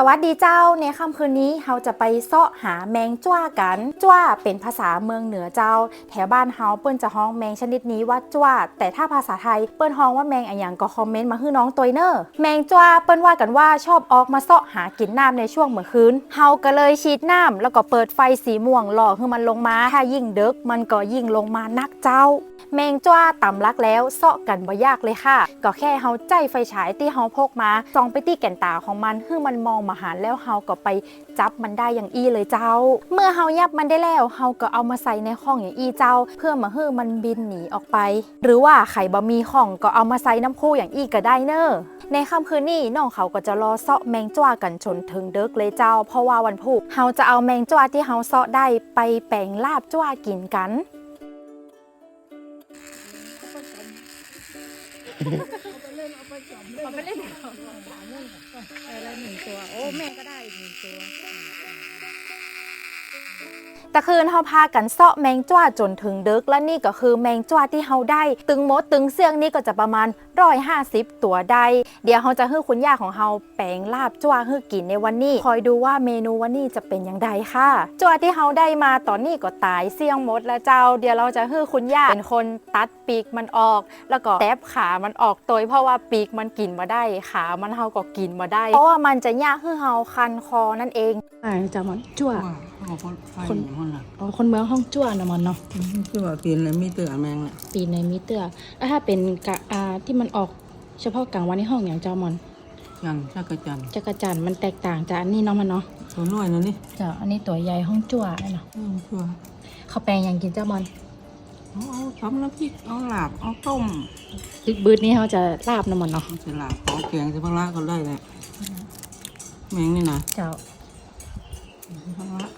สวัสดีเจ้าในค่ำคืนนี้เราจะไปเสาะหาแมงจ้วกันจ้วเป็นภาษาเมืองเหนือเจ้า แถวบ้านเฮาเปิ้นจะฮ้องแมงชนิดนี้ว่าจ้วแต่ถ้าภาษาไทยเปิ้นฮ้องว่าแมงอะหยังก็คอมเมนต์มาให้น้องตัวเนอร์แมงจ้วเปิ้นว่ากันว่าชอบออกมาเสาะหากินน้ำในช่วงเมื่อคืนเฮาก็เลยฉีดน้ำแล้วก็เปิดไฟสีม่วงหล่อให้มันลงมาถ้ายิ่งเดึกมันก็ยิ่งลงมานักเจ้า แมงจ้าต่ำลักแล้วเสาะกันบ่ยากเลยค่ะ ก็แค่เฮาใจไฟฉายที่เฮาพกมาส่องไปที่แก่นตาของมันให้มันมองมาหาแล้วเฮาก็ไปจับมันได้อย่างอี้เลยเจ้า เมื่อเฮายับมันได้แล้วเฮาก็เอามาใส่ในข้องอย่างอี้เจ้า เพื่อมาให้มันบินหนีออกไป หรือว่าไข่บะมีข้องก็เอามาใส่น้ำคู่อย่างอี้ก็ได้เนอะในค่ำคืนนี้น้องเขาก็จะรอเสาะแมงจ้ากันจนถึงเดึกเลยเจ้า เพราะว่าวันพุธเฮาจะเอาแมงจ้าที่เฮาเสาะได้ไปแปลงลาบจ้ากินกันเอาไปเล่นเอาไป แล้วหนึ่งตัว โอ้แม่ก็ได้อีกหนึ่งตัว แต่คืนเฮาพากันเซาะแมงจ้าจนถึงดึก และนี่ก็คือแมงจ้าที่เฮาได้ ตึงมดตึงเสียงนี่ก็จะประมาณร้อยห้าสิบตัวได้เดี๋ยวเฮาจะให้คุณย่าของเฮาแปลงลาบจ้าให้กินในวันนี้ คอยดูว่าเมนูวันนี้จะเป็นอย่างไรค่ะจ้าที่เฮาได้มาตอนนี้ก็ตายเสี่ยงหมดแล้วเจ้า เดี๋ยวเราจะให้คุณย่าเป็นคนตัดปีกมันออก แล้วก็แตบขามันออกโดยเพราะว่าปีกมันกินมาได้ขามันเฮาก็กินมาได้ เพราะว่ามันจะยากให้เฮาคันคอนั่นเองอ่าจะมันจั่วว่า เอาคนไฟมันล่ะอ๋อคนเมืองห้องจั่วนะมันเนาะคือว่าปีนเลยมีเตือแมงน่ะปีในมิเตอร์แล้วถ้าเป็นกะอาที่มันออกเฉพาะกลางวันในห้องอย่างเจ้ามันยันชักกระจันจักรจันทร์มันแตกต่างจากอันนี้เนาะมันเนาะตัวน้อยนะนี่เจ้าอันนี้ตัวใหญ่ห้องจั่วเนาะอืมชัวเขาแปลงอย่างกินเจ้ามันเอาเอาทำน้ำพริกเอาลาบเอาต้มดึกบืดนี่เขาจะลาบนะมันเนาะเอาใส่ลาบเอาแกงใส่ปลาร้าก็ได้แหละแมงนี่นะเจ้าปลาร้าเ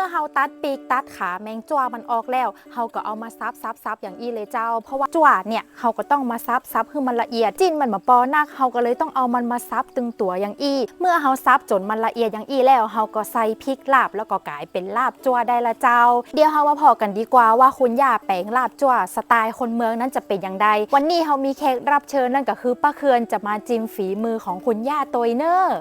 มื่อเฮาตัดปีกตัดขาแมงจ้วมันออกแล้วเฮาก็เอามาซับซับซับอย่างอี้เลยเจ้า เพราะว่าจ้วเนี่ยเฮาก็ต้องมาซับซับให้มันละเอียดจิ้นมันมาปอนักเฮาก็เลยต้องเอามันมาซับตึงตัวอย่างอี้เมื่อเฮาซับจนมันละเอียดอย่างอี้แล้วเฮาก็ใส่พริกลาบแล้วก็กลายเป็นลาบจ้วได้ละเจ้า เดี๋ยวเฮามาพอกันดีกว่าว่าคุณย่าแปลงลาบจ้วสไตล์คนเมืองนั้นจะเป็นอย่างไรวันนี้เฮามีแขกรับเชิญนั่นก็คือป้าเคือนจะมาจิ้มฝีมือของคุณย่าโตยเนอร์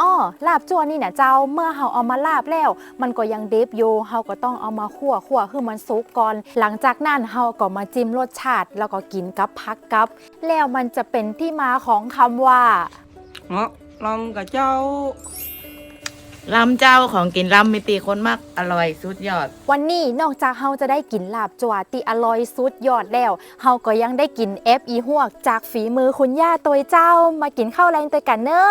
อ้อลาบจั่วนี่นะเจ้าเมื่อเฮาเอามาลาบแล้ว มันก็ยังเดฟอยู่เฮาก็ต้องเอามาคั่วคั่วคือมันสุกก่อน หลังจากนั้นเฮาก็มาจิ้มรสชาติ แล้วก็กินกับพักกับ แล้วมันจะเป็นที่มาของคำว่าเนาะลำกับเจ้า ลำเจ้าของกินลำมีตีคนมากอร่อยสุดยอด วันนี้นอกจากเฮาจะได้กินลาบจั่วที่อร่อยสุดยอดแล้วเฮาก็ยังได้กินเอฟอีหวก จากฝีมือคุณย่าตัวเจ้ามากินข้าวแรงตัวกันเนอ